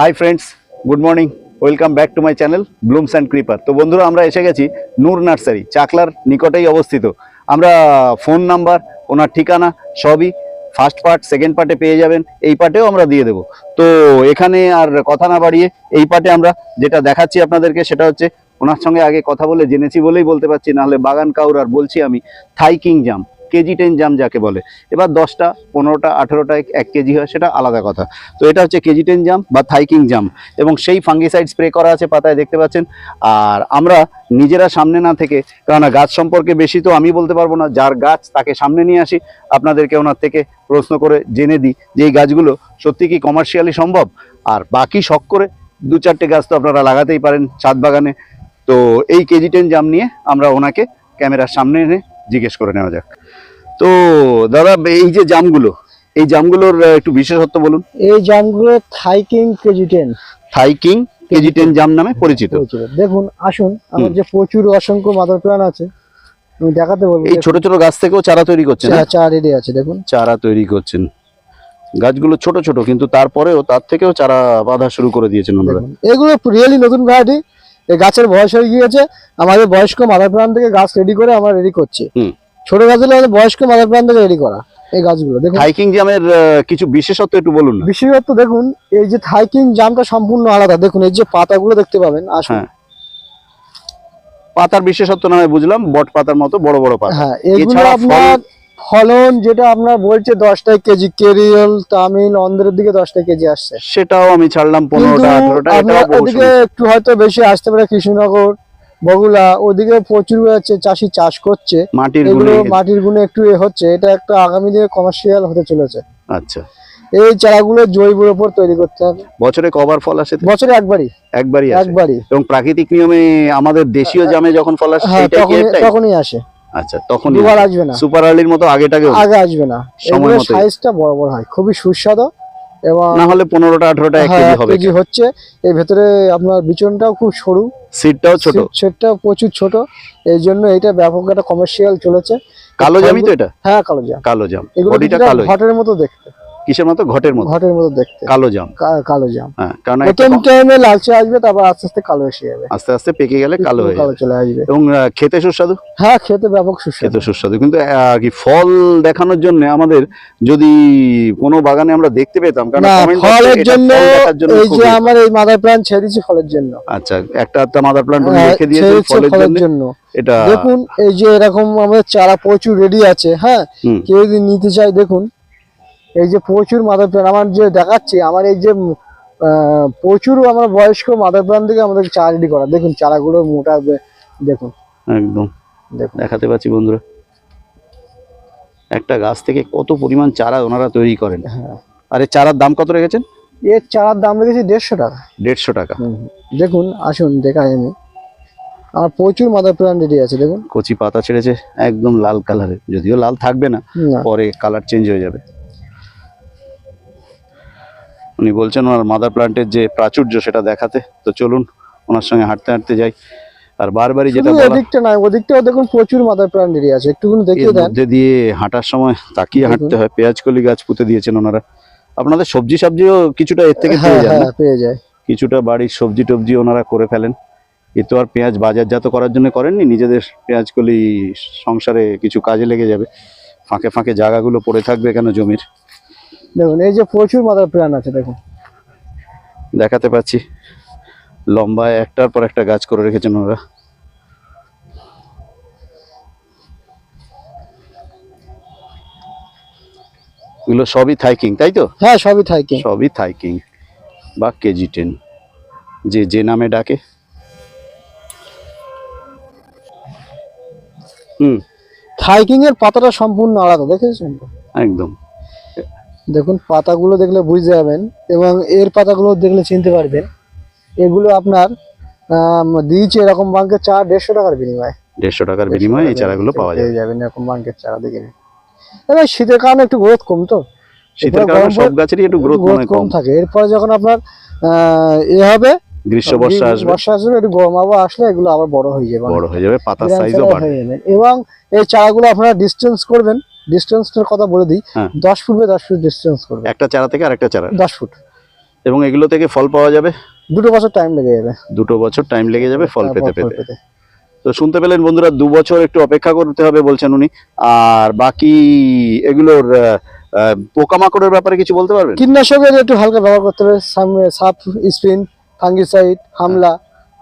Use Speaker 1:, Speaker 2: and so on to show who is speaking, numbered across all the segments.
Speaker 1: Hi friends good morning welcome back to my channel blooms and creeper তো বন্ধুরা, আমরা এসে গেছি নূর নার্সারি, চাকলার নিকটেই অবস্থিত। আমরা ফোন নাম্বার ওনার ঠিকানা, সবই ফার্স্ট পার্ট সেকেন্ড পার্টে পেয়ে যাবেন। এই পার্টেও আমরা দিয়ে দেবো। তো এখানে আর কথা না বাড়িয়ে এই পার্টে আমরা যেটা দেখাচ্ছি আপনাদেরকে, সেটা হচ্ছে ওনার সঙ্গে আগে কথা বলে জেনেছি বলেই বলতে পারছি, নাহলে বাগান কাউর আর বলছি আমি থাই কিং জাম কেজি টেন জাম যাকে বলে। এবার দশটা, পনেরোটা, আঠেরোটা এক কেজি হয়, সেটা আলাদা কথা। তো এটা হচ্ছে কেজি টেন জাম বা থাইকিং জাম। এবং সেই ফাঙ্গিসাইড স্প্রে করা আছে পাতায়, দেখতে পাচ্ছেন? আর আমরা নিজেরা সামনে না থেকে, কেননা গাছ সম্পর্কে বেশি তো আমি বলতে পারব না, যার গাছ তাকে সামনে নিয়ে আসি, আপনাদেরকে ওনার থেকে প্রশ্ন করে জেনে দিই যে এই গাছগুলো সত্যি কি কমার্শিয়ালি সম্ভব? আর বাকি শখ করে দু চারটে গাছ তো আপনারা লাগাতেই পারেন ছাদ বাগানে। তো এই কেজি টেন জাম নিয়ে আমরা ওনাকে ক্যামেরার সামনে এনে জিজ্ঞেস করে নেওয়া যাক। তো দাদা এই যে জামগুলো এই জামগুলোর একটু বিশেষত্ব বলুন।
Speaker 2: এই জামগুলো Thai king KG ten.
Speaker 1: Thai king KG ten জাম নামে পরিচিত।
Speaker 2: দেখুন আসুন আমার যে প্রচুর অসংখ্য মাদার প্ল্যান আছে আমি দেখাতে বলব।
Speaker 1: এই ছোট ছোট গাছ থেকেও চারা তৈরি করছেন হ্যাঁ?
Speaker 2: চা রেডি আছে দেখুন।
Speaker 1: চারা তৈরি করছেন। গাছগুলো ছোট ছোট কিন্তু তারপরেও তার থেকেও চারা বাঁধা শুরু করে দিয়েছেন ওনারা।
Speaker 2: এগুলো রিয়েলি নতুন ভ্যারাইটি এই গাছের বয়স হয়ে গিয়েছে আমাদের বয়স্ক মাদার প্ল্যান থেকে গাছ রেডি করে আমরা রেডি করছি।
Speaker 1: হুম।
Speaker 2: ছোট গাছ হলে আমাদের বয়স্ক মাদার প্ল্যান থেকে রেডি করা এই গাছগুলো। দেখুন।
Speaker 1: হাইকিং জামের কিছু বিশেষত্ব একটু বলুন
Speaker 2: বিশেষত্ব দেখুন এই যে থাইকিং জামটা সম্পূর্ণ আলাদা। দেখুন এই যে পাতাগুলো দেখতে পাবেন আসুন।
Speaker 1: হ্যাঁ। পাতার বিশেষত্ব নামে বুঝলাম বট পাতার মতো বড় বড় পাতা।
Speaker 2: হ্যাঁ এগুলো আপনার ফলন যেটা আপনার বলছে দশটা কেজি কেরিয়াল তামিল অন্ধ্রের দিকে দশটা কেজি আসছে।
Speaker 1: সেটাও আমি ছাড়লাম পনেরোটা আঠারোটা
Speaker 2: ওদিকে একটু হয়তো বেশি আসতে পারে কৃষ্ণনগর বগুলা ওদিকে প্রচুর হচ্ছে চাষি চাষ করছে।
Speaker 1: মাটির
Speaker 2: এগুলো মাটির গুণে একটু এ হচ্ছে এটা একটা আগামী দিনে কমার্শিয়াল হতে চলেছে।
Speaker 1: আচ্ছা।
Speaker 2: এই চারাগুলো জৈবের উপর তৈরি করতে হবে।
Speaker 1: বছরে কবার ফল আসে?
Speaker 2: বছরে একবারই।
Speaker 1: একবারই
Speaker 2: একবারই।
Speaker 1: এবং প্রাকৃতিক নিয়মে আমাদের দেশীয় জামে যখন ফল আসে
Speaker 2: হ্যাঁ তখনই আসে।
Speaker 1: আচ্ছা তখন
Speaker 2: দুবার আসবে না।
Speaker 1: সুপার আর্লির মতো আগেটাকে
Speaker 2: আগে আসবে না।
Speaker 1: সময়
Speaker 2: সাইজটা বড় বড় হয় খুবই সুস্বাদু। এবং
Speaker 1: না হলে পনেরোটা আঠারোটা এক
Speaker 2: হ্যাঁ
Speaker 1: কেজি হবে
Speaker 2: কেজি হচ্ছে। এর ভেতরে আপনার বিচনটাও খুব সরু।
Speaker 1: সিটটাও ছোট।
Speaker 2: সিটটাও প্রচুর ছোট। এই জন্য এটা ব্যাপক একটা কমার্শিয়াল চলেছে।
Speaker 1: কালো জামই তো এটা?
Speaker 2: হ্যাঁ কালো জাম।
Speaker 1: কালো জাম।
Speaker 2: এগুলো
Speaker 1: বডিটা কালো।
Speaker 2: ঘটের মতো দেখতে।
Speaker 1: কিসের মতো? ঘটের মতো।
Speaker 2: ঘটের মতো দেখতে।
Speaker 1: কালো জাম।
Speaker 2: কালো জাম।
Speaker 1: হ্যাঁ কারণ
Speaker 2: প্রথম টাইমে লালচে আসবে তারপর আস্তে আস্তে কালো এসে যাবে।
Speaker 1: আস্তে আস্তে পেকে গেলে কালো হয়ে
Speaker 2: কালো চলে আসবে।
Speaker 1: এবং খেতে সুস্বাদু?
Speaker 2: হ্যাঁ খেতে ব্যাপক সুস্বাদু।
Speaker 1: খেতে সুস্বাদু। কিন্তু কি ফল দেখানোর জন্য আমাদের যদি কোনো বাগানে আমরা দেখতে পেতাম কারণ
Speaker 2: ফলের জন্য এই যে আমার এই মাদার প্ল্যান ছেড়ে দিচ্ছি ফলের জন্য।
Speaker 1: আচ্ছা একটা একটা মাদার প্লান্ট
Speaker 2: হ্যাঁ,
Speaker 1: রেখে দিয়েছে ফলের জন্য। এটা
Speaker 2: দেখুন এই যে এরকম আমাদের চারা প্রচুর রেডি আছে হ্যাঁ? কেউ যদি নিতে চায় দেখুন। এই যে প্রচুর মাদার প্ল্যান আমার যে দেখাচ্ছি আমার এই যে প্রচুর আমার বয়স্ক মাদার প্ল্যান থেকে আমাদের রেডি করা। দেখুন চারাগুলো মোটা দেখুন।
Speaker 1: একদম।
Speaker 2: দেখুন।
Speaker 1: দেখাতে পাচ্ছি বন্ধুরা। একটা গাছ থেকে কত পরিমাণ চারা ওনারা তৈরি করেন।
Speaker 2: হ্যাঁ।
Speaker 1: আর এই চারার দাম কত রেখেছেন?
Speaker 2: এর চারার দাম রেখেছি দেড়শো টাকা।
Speaker 1: দেড়শো টাকা।
Speaker 2: দেখুন আসুন দেখাই আমি। আমার প্রচুর মাদার প্ল্যান রেডি আছে দেখুন।
Speaker 1: কচি পাতা ছেড়েছে একদম লাল কালারের যদিও লাল থাকবে না পরে কালার চেঞ্জ হয়ে যাবে। উনি বলছেন ওনার মাদার প্লান্টের যে প্রাচুর্য সেটা দেখাতে। তো চলুন ওনার সঙ্গে হাঁটতে হাঁটতে যাই। আর বারবারই যেটা
Speaker 2: নয় ওদিকটাও দেখুন প্রচুর মাদার প্ল্যান রেডি আছে। একটুখানি দেখিয়ে দেন।
Speaker 1: মধ্যে দিয়ে হাঁটার সময় তাকিয়ে হাঁটতে হয়। পেঁয়াজ কলি গাছ পুঁতে দিয়েছেন ওনারা। আপনাদের সবজি সবজিও কিছুটা এর থেকে
Speaker 2: হ্যাঁ
Speaker 1: পেয়ে না?
Speaker 2: হ্যাঁ পেয়ে যায়।
Speaker 1: কিছুটা বাড়ির সবজি টবজি ওনারা করে ফেলেন। এ তো আর পেঁয়াজ বাজারজাত করার জন্য করেননি নিজেদের পেঁয়াজ কলি সংসারে কিছু কাজে লেগে যাবে। ফাঁকে ফাঁকে জায়গাগুলো পড়ে থাকবে কেন জমির?
Speaker 2: দেখুন এই যে প্রচুর মাদার প্ল্যান আছে দেখুন।
Speaker 1: দেখাতে পাচ্ছি। লম্বায় একটার পর একটা গাছ করে রেখেছেন ওরা। এগুলো সবই থাইকিং তাই তো?
Speaker 2: হ্যাঁ সবই থাইকিং।
Speaker 1: সবই থাইকিং। বা কেজি টেন। যে যে নামে ডাকে। হুম।
Speaker 2: থাইকিং এর পাতাটা সম্পূর্ণ আলাদা দেখেছেন?
Speaker 1: একদম।
Speaker 2: দেখুন পাতাগুলো দেখলে বুঝতে যাবেন এবং এর পাতাগুলো দেখলে চিনতে পারবেন। এগুলো আপনার দিয়েছে এরকম বাঙ্কের চারা দেড়শো টাকার বিনিময়ে।
Speaker 1: দেড়শো টাকার বিনিময়ে এই চারাগুলো পাওয়া যায়।
Speaker 2: যাবেন এরকম বাঙ্কের চারা দেখে এবার শীতের কারণে একটু গ্রোথ কম তো।
Speaker 1: শীতের কারণে সব গাছেরই একটু গ্রোথ
Speaker 2: কম থাকে। এরপরে যখন আপনার এ হবে
Speaker 1: গ্রীষ্ম বর্ষা আসবে।
Speaker 2: বর্ষা আসবে একটু গরম আবহাওয়া আসলে এগুলো আবার বড় হয়ে যাবে।
Speaker 1: বড় হয়ে যাবে পাতার সাইজও বাড়বে।
Speaker 2: এবং এই চারাগুলো আপনারা ডিস্টেন্স করবেন। ডিস্টেন্সটার কথা বলে দিই
Speaker 1: হ্যাঁ।
Speaker 2: দশ ফুট বাই দশ ফুট ডিস্টেন্স করবে।
Speaker 1: একটা চারা থেকে আরেকটা চারা।
Speaker 2: দশ ফুট।
Speaker 1: এবং এগুলো থেকে ফল পাওয়া যাবে?
Speaker 2: দুটো বছর টাইম লেগে যাবে।
Speaker 1: দুটো বছর টাইম লেগে যাবে ফল পেতে পেতে। তো শুনতে পেলেন বন্ধুরা দু বছর একটু অপেক্ষা করতে হবে বলছেন উনি। আর বাকি এগুলোর পোকামাকড়ের ব্যাপারে কিছু বলতে পারবেন?
Speaker 2: কীটনাশকের একটু হালকা ব্যবহার করতে হবে। সামনে সাপ স্পিন ফাঙ্গিসাইড হামলা।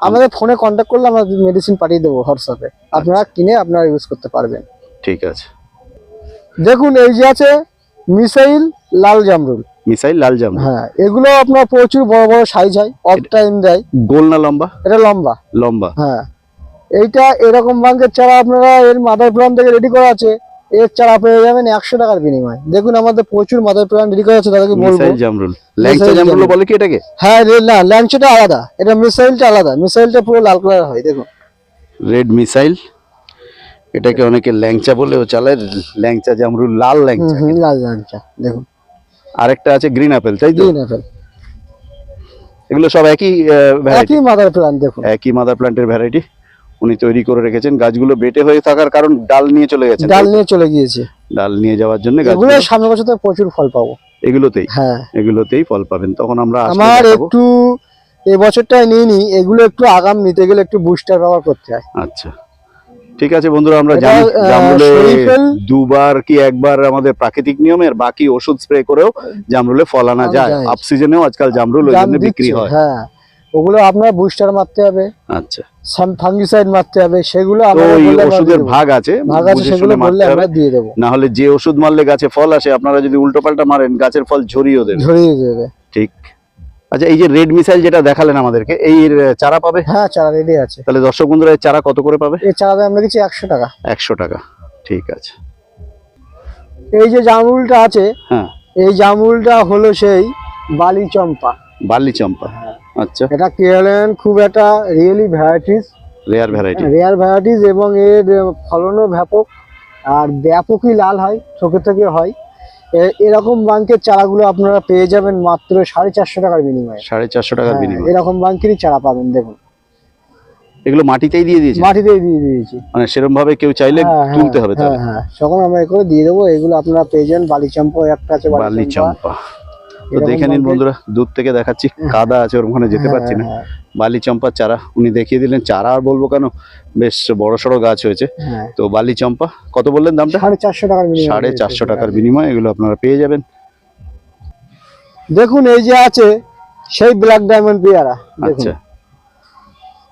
Speaker 2: আমাদের ফোনে কন্ট্যাক্ট করলে আমরা মেডিসিন পাঠিয়ে দেবো হোয়াটসঅ্যাপে আপনারা কিনে আপনারা ইউজ করতে পারবেন।
Speaker 1: ঠিক আছে।
Speaker 2: দেখুন এই যে আছে মিসাইল লাল জামরুল।
Speaker 1: মিসাইল লাল জাম
Speaker 2: হ্যাঁ এগুলো আপনার প্রচুর বড় বড় সাইজ হয় অফ টাইম দেয়।
Speaker 1: গোল না লম্বা?
Speaker 2: এটা লম্বা।
Speaker 1: লম্বা।
Speaker 2: হ্যাঁ এইটা এরকম বাঙ্কের চারা আপনারা এর মাদার প্ল্যান থেকে রেডি করা আছে এর চারা পেয়ে যাবেন একশো টাকার বিনিময়ে। দেখুন আমাদের প্রচুর মাদার প্ল্যান রেডি করা আছে তাদেরকে বলব।
Speaker 1: জামরুল। ল্যাংচা জামরুল।
Speaker 2: জামরুল।
Speaker 1: বলে কি এটাকে?
Speaker 2: হ্যাঁ না ল্যাংচাটা আলাদা। এটা মিসাইলটা আলাদা। মিসাইলটা পুরো লাল কালার হয় দেখুন।
Speaker 1: Red missile. এটাকে অনেকে ল্যাংচা বলেও চালায় ল্যাংচা জামরুল লাল ল্যাংচা
Speaker 2: লাল ল্যাংচা দেখুন।
Speaker 1: আরেকটা আছে গ্রিন অ্যাপেল তাই তো?
Speaker 2: গ্রিন অ্যাপেল
Speaker 1: এগুলো সব একই ভ্যারাইটি
Speaker 2: একই মাদার প্ল্যান দেখুন।
Speaker 1: একই মাদার প্ল্যান্টের ভ্যারাইটি উনি তৈরি করে রেখেছেন। গাছগুলো বেটে হয়ে থাকার কারণ ডাল নিয়ে চলে গেছে
Speaker 2: ডাল নিয়ে চলে গিয়েছে।
Speaker 1: ডাল নিয়ে যাওয়ার জন্য
Speaker 2: এগুলো
Speaker 1: গাছগুলো
Speaker 2: সামনে বছর থেকে প্রচুর ফল পাবো।
Speaker 1: এগুলোতেই?
Speaker 2: হ্যাঁ।
Speaker 1: এগুলোতেই ফল পাবেন। তখন আমরা
Speaker 2: আমার একটু এই বছরটায় নিয়ে নি এগুলো একটু আগাম নিতে গেলে একটু বুস্টার ব্যবহার করতে হয়।
Speaker 1: আচ্ছা। ঠিক আছে বন্ধুরা আমরা জানি জামরুলে দুবার কি একবার আমাদের প্রাকৃতিক নিয়মের বাকি ওষুধ স্প্রে করেও জামরুলে ফল আনা যায়। আপ সিজনেও আজকাল জামরুল ওই জন্য বিক্রি হয়।
Speaker 2: হ্যাঁ। ওগুলো আপনার বুস্টার মারতে হবে।
Speaker 1: আচ্ছা।
Speaker 2: ফাঙ্গিসাইড মারতে হবে সেগুলো
Speaker 1: ওষুধের ভাগ আছে
Speaker 2: ভাগ আছে সেগুলো বললে আমরা দিয়ে দেবো।
Speaker 1: না হলে যে ওষুধ মারলে গাছে ফল আসে আপনারা যদি উল্টো পাল্টা মারেন গাছের ফল ঝরিয়েও দেবে
Speaker 2: ঝরিয়ে দেবে।
Speaker 1: আচ্ছা এই যে রেড মিসাইল যেটা দেখালেন আমাদেরকে এই চারা পাবে?
Speaker 2: হ্যাঁ চারা রেডি আছে।
Speaker 1: তাহলে দর্শক বন্ধুরা এর চারা কত করে পাবে?
Speaker 2: এই চারা দাম আমরা কিছু একশো টাকা।
Speaker 1: একশো টাকা ঠিক আছে।
Speaker 2: এই যে জামুলটা আছে
Speaker 1: হ্যাঁ।
Speaker 2: এই জামুলটা হলো সেই বালি চম্পা
Speaker 1: বার্লি চম্পা আচ্ছা।
Speaker 2: এটা কেএলএন খুব একটা really varieties
Speaker 1: rare variety
Speaker 2: rare varieties এবং এর ফলনও ব্যাপক আর ব্যাপকই লাল হয় থোকে থেকে হয়। এরকম বাঙ্কের চারাগুলো আপনারা পেয়ে যাবেন মাত্র সাড়ে চারশো টাকার বিনিময়ে।
Speaker 1: সাড়ে চারশো টাকার
Speaker 2: বিনিময়ে
Speaker 1: বিনিময়।
Speaker 2: এরকম বাঙ্কেরই চারা পাবেন দেখুন।
Speaker 1: এগুলো মাটিতেই দিয়ে দিয়েছি
Speaker 2: মাটিতেই দিয়ে দিয়েছি।
Speaker 1: মানে সেরকম ভাবে কেউ চাইলে
Speaker 2: হ্যাঁ, হ্যাঁ,
Speaker 1: তুলতে হবে
Speaker 2: হ্যাঁ হ্যাঁ তখন আমরা করে দিয়ে দেবো। এগুলো আপনারা পেয়ে যাবেন বালিচম্পা একটা আছে
Speaker 1: বার্লি চম্পা তো দেখে নিন বন্ধুরা দূর থেকে দেখাচ্ছি কাদা আছে ওর ওখানে যেতে
Speaker 2: হ্যাঁ,
Speaker 1: পারছি না।
Speaker 2: হ্যাঁ,
Speaker 1: বালি চম্পার চারা উনি দেখিয়ে দিলেন। চারা আর বলব কেন? বেশ বড় সড়ো গাছ হয়েছে।
Speaker 2: হ্যাঁ।
Speaker 1: তো বালি চম্পা কত বললেন দামটা?
Speaker 2: সাড়ে চারশো টাকার
Speaker 1: সাড়ে চারশো টাকার বিনিময়ে এগুলো আপনারা পেয়ে যাবেন।
Speaker 2: দেখুন এই যে আছে সেই ব্ল্যাক ডায়মন্ড পেয়ারা
Speaker 1: আচ্ছা।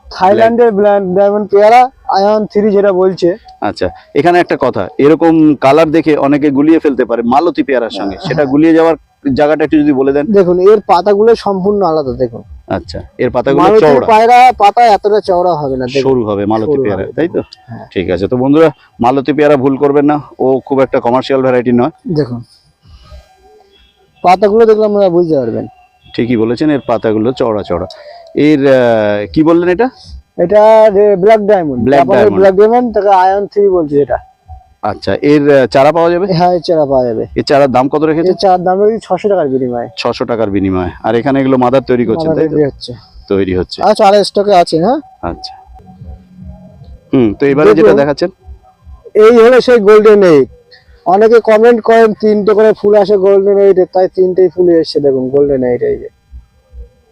Speaker 2: থাইল্যান্ডের ব্ল্যাক ডায়মন্ড পেয়ারা আয়ন থ্রি যেটা বলছে।
Speaker 1: আচ্ছা এখানে একটা কথা এরকম কালার দেখে অনেকে গুলিয়ে ফেলতে পারে মালতী পেয়ারার সঙ্গে
Speaker 2: হ্যাঁ,
Speaker 1: সেটা গুলিয়ে যাওয়ার জায়গাটা একটু যদি বলে দেন।
Speaker 2: দেখুন এর পাতাগুলো সম্পূর্ণ আলাদা দেখুন।
Speaker 1: আচ্ছা এর পাতাগুলো চওড়া?
Speaker 2: পায়রা পাতা এতটা চওড়া হবে না
Speaker 1: সরু হবে মালতী পেয়ারা তাই তো?
Speaker 2: হ্যাঁ।
Speaker 1: ঠিক আছে তো বন্ধুরা মালতী পেয়ারা ভুল করবেন না ও খুব একটা কমার্শিয়াল ভ্যারাইটি নয়।
Speaker 2: দেখুন পাতাগুলো দেখলে আপনারা বুঝতে পারবেন।
Speaker 1: ঠিকই বলেছেন এর পাতাগুলো চওড়া চওড়া। এর কি বললেন এটা?
Speaker 2: এটা black diamond
Speaker 1: Black diamond।
Speaker 2: Black diamond তাকে আয়ন থ্রি বলছে এটা।
Speaker 1: আচ্ছা এর চারা পাওয়া যাবে?
Speaker 2: হ্যাঁ এর চারা পাওয়া যাবে।
Speaker 1: এর চারার দাম কত রেখেছে
Speaker 2: এর চার দাম রয়েছে ছশো টাকার বিনিময়ে।
Speaker 1: ছশো টাকার বিনিময়ে। আর এখানে এগুলো মাদার তৈরি করছেন তাই তো?
Speaker 2: আমাদের হচ্ছে।
Speaker 1: তৈরি হচ্ছে।
Speaker 2: আর স্টকে আছে হ্যাঁ
Speaker 1: আচ্ছা। হুম তো এবারে যেটা দেখাচ্ছেন?
Speaker 2: এই হলো সেই গোল্ডেন এইট অনেকে কমেন্ট করেন তিনটে করে ফুল আসে গোল্ডেন এইট তাই তিনটেই ফুল এসছে দেখুন গোল্ডেন এইট এই যে।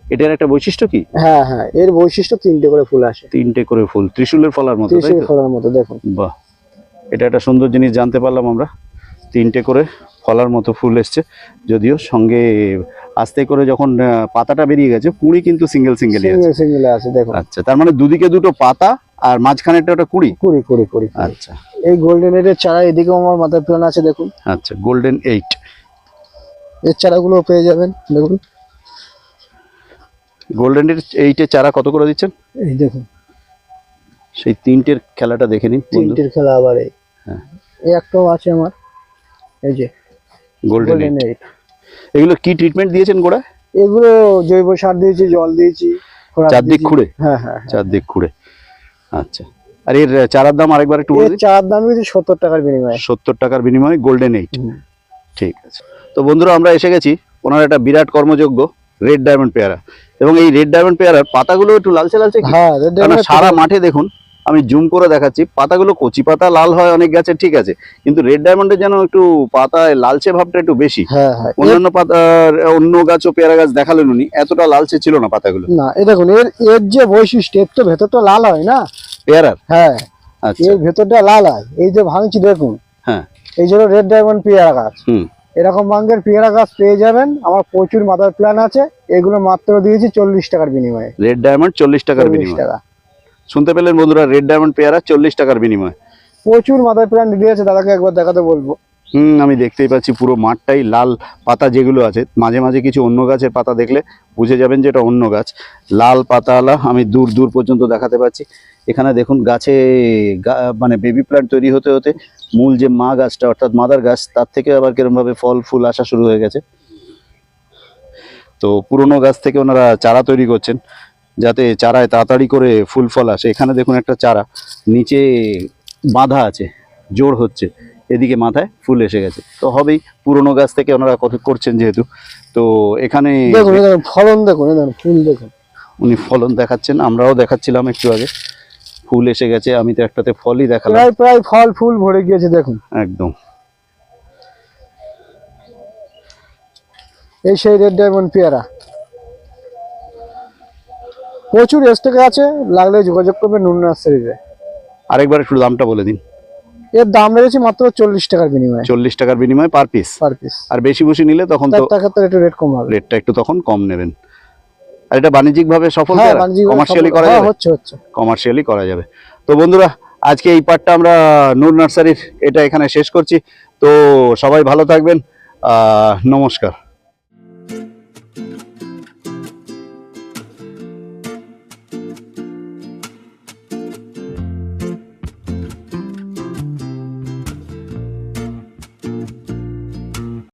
Speaker 1: এটার একটা বৈশিষ্ট্য কি?
Speaker 2: হ্যাঁ হ্যাঁ এর বৈশিষ্ট্য তিনটে করে ফুল আসে।
Speaker 1: তিনটে করে ফুল ত্রিশূলের ফলার মতো তাই
Speaker 2: ত্রিশের
Speaker 1: তো
Speaker 2: ফলের মতো দেখুন।
Speaker 1: বাহ। এটা একটা সুন্দর জিনিস জানতে পারলাম আমরা। তিনটে করে ফলার মতো ফুল এসছে। যদিও সঙ্গে আস্তে করে যখন পাতাটা বেরিয়ে গেছে কুড়ি কিন্তু সিঙ্গেল
Speaker 2: সিঙ্গেল সিঙ্গেল আছে দেখুন।
Speaker 1: আচ্ছা তার মানে দুদিকে দুটো পাতা আর মাঝখানেরটা ওটা কুড়ি?
Speaker 2: কুড়ি কুড়ি কুড়ি।
Speaker 1: আচ্ছা।
Speaker 2: এই গোল্ডেন এইটের চারা এদিকেও আমার মাথায় প্ল্যান আছে দেখুন।
Speaker 1: আচ্ছা গোল্ডেন এইট
Speaker 2: এর চারাগুলো পেয়ে যাবেন দেখুন।
Speaker 1: গোল্ডেন এইটের চারা কত করে দিচ্ছেন?
Speaker 2: এই দেখুন।
Speaker 1: সেই তিনটের খেলাটা দেখে নিন
Speaker 2: তিনটের খেলা আবার। এই
Speaker 1: হ্যাঁ।
Speaker 2: এই একটাও আছে আমার। এই যে
Speaker 1: গোল্ডেন এইট এগুলো কি ট্রিটমেন্ট দিয়েছেন গোড়ায়?
Speaker 2: এগুলো জৈব সার দিয়েছি জল দিয়েছি
Speaker 1: চারদিক খুঁড়ে?
Speaker 2: হ্যাঁ হ্যাঁ হ্যাঁ।
Speaker 1: চারদিক খুঁড়ে। আচ্ছা। আর এর চারার দাম আরেকবার একটু বলে
Speaker 2: এর
Speaker 1: দিন।
Speaker 2: চার দাম দিয়েছি সত্তর টাকার বিনিময়ে।
Speaker 1: সত্তর টাকার বিনিময়ে গোল্ডেন এইট ঠিক আছে। তো বন্ধুরা আমরা এসে গেছি ওনার একটা বিরাট কর্মযোগ্য রেড ডায়মন্ড পেয়ারা। এবং এই রেড ডায়মন্ড পেয়ারার পাতাগুলো একটু লালচে লালচে
Speaker 2: হ্যাঁ
Speaker 1: সারা মাঠে দেখুন আমি জুম করে দেখাচ্ছি। পাতাগুলো কচি পাতা লাল হয় অনেক গাছে ঠিক আছে। কিন্তু রেড ডায়মন্ডের যেন একটু পাতায় লালচে ভাবটা একটু বেশি।
Speaker 2: হ্যাঁ হ্যাঁ।
Speaker 1: অন্যান্য পাতা অন্য গাছ ও পেয়ারা গাছ দেখালেন উনি এতটা লালচে ছিল না পাতাগুলো।
Speaker 2: না এই দেখুন এর এর যে বৈশিষ্ট্য এর তো ভেতরটা লাল হয় না?
Speaker 1: পেয়ারার?
Speaker 2: হ্যাঁ।
Speaker 1: আচ্ছা।
Speaker 2: এর ভেতরটা লাল হয়। এই যে ভাঙছি দেখুন।
Speaker 1: হ্যাঁ।
Speaker 2: এই জন্য রেড ডায়মন্ড পেয়ারা গাছ।
Speaker 1: হুম।
Speaker 2: এরকম বাঙ্গের পেয়ারা গাছ পেয়ে যাবেন। আমার প্রচুর মাদার প্ল্যান আছে। এগুলো মাত্র দিয়েছি চল্লিশ টাকার বিনিময়ে।
Speaker 1: রেড ডায়মন্ড চল্লিশ টাকার বিনিময়।
Speaker 2: টাকা।
Speaker 1: শুনতে পেলেন বন্ধুরা রেড ডায়মন্ড পেয়ারা চল্লিশ টাকার বিনিময়।
Speaker 2: প্রচুর মাদার প্ল্যান আছে দাদাকে একবার দেখাতে বলব।
Speaker 1: হুম আমি দেখতেই পাচ্ছি পুরো মাঠটাই লাল পাতা যেগুলো আছে। মাঝে মাঝে কিছু অন্য গাছের পাতা দেখলে বুঝে যাবেন যে এটা অন্য গাছ। লাল পাতাওয়ালা আমি দূর দূর পর্যন্ত দেখাতে পাচ্ছি। এখানে দেখুন গাছে মানে বেবি প্ল্যান্ট তৈরি হতে হতে মূল যে মা গাছটা অর্থাৎ মাদার গাছ তার থেকে আবার কিরমভাবে ফল ফুল আসা শুরু হয়ে গেছে। তো পুরনো গাছ থেকে ওনারা চারা তৈরি করছেন। যাতে চারায় তাড়াতাড়ি করে ফুল ফল আসে। এখানে দেখুন একটা চারা নিচে বাঁধা আছে জোর হচ্ছে এদিকে মাথায় ফুল এসে গেছে। তো হবেই পুরনো গাছ থেকে ওনারা কত- করছেন যেহেতু। তো এখানে
Speaker 2: ফলন দেখুন ফুল দেখুন।
Speaker 1: উনি ফলন দেখাচ্ছেন আমরাও দেখাচ্ছিলাম একটু আগে। ফুল এসে গেছে আমি তো একটাতে ফলই দেখালাম।
Speaker 2: প্রায় প্রায় ফল ফুল ভরে গিয়েছে দেখুন।
Speaker 1: একদম।
Speaker 2: এই সেই রেড ডায়মন্ড পেয়ারা। প্রচুর স্টক আছে লাগলে যোগাযোগ করবে নুন নার্সারিতে।
Speaker 1: আরেকবার একটু দামটা বলে দিন।
Speaker 2: এর দাম রেখেছি মাত্র চল্লিশ টাকার বিনিময়ে।
Speaker 1: চল্লিশ টাকার বিনিময়ে পার পিস
Speaker 2: পার পিস
Speaker 1: আর বেশি বেশি নিলে তখন তো
Speaker 2: ক্ষেত্রে একটু রেট কম হবে।
Speaker 1: রেটটা একটু তখন কম নেবেন। আর এটা বাণিজ্যিক ভাবে সফল
Speaker 2: হ্যাঁ
Speaker 1: কমার্শিয়ালি করা
Speaker 2: হ্যাঁ,
Speaker 1: যাবে?
Speaker 2: হচ্ছে হচ্ছে।
Speaker 1: কমার্শিয়ালি করা যাবে। তো বন্ধুরা আজকে এই পার্টটা আমরা নূর নার্সারির এটা এখানে শেষ করছি। তো সবাই ভালো থাকবেন। আহ, নমস্কার।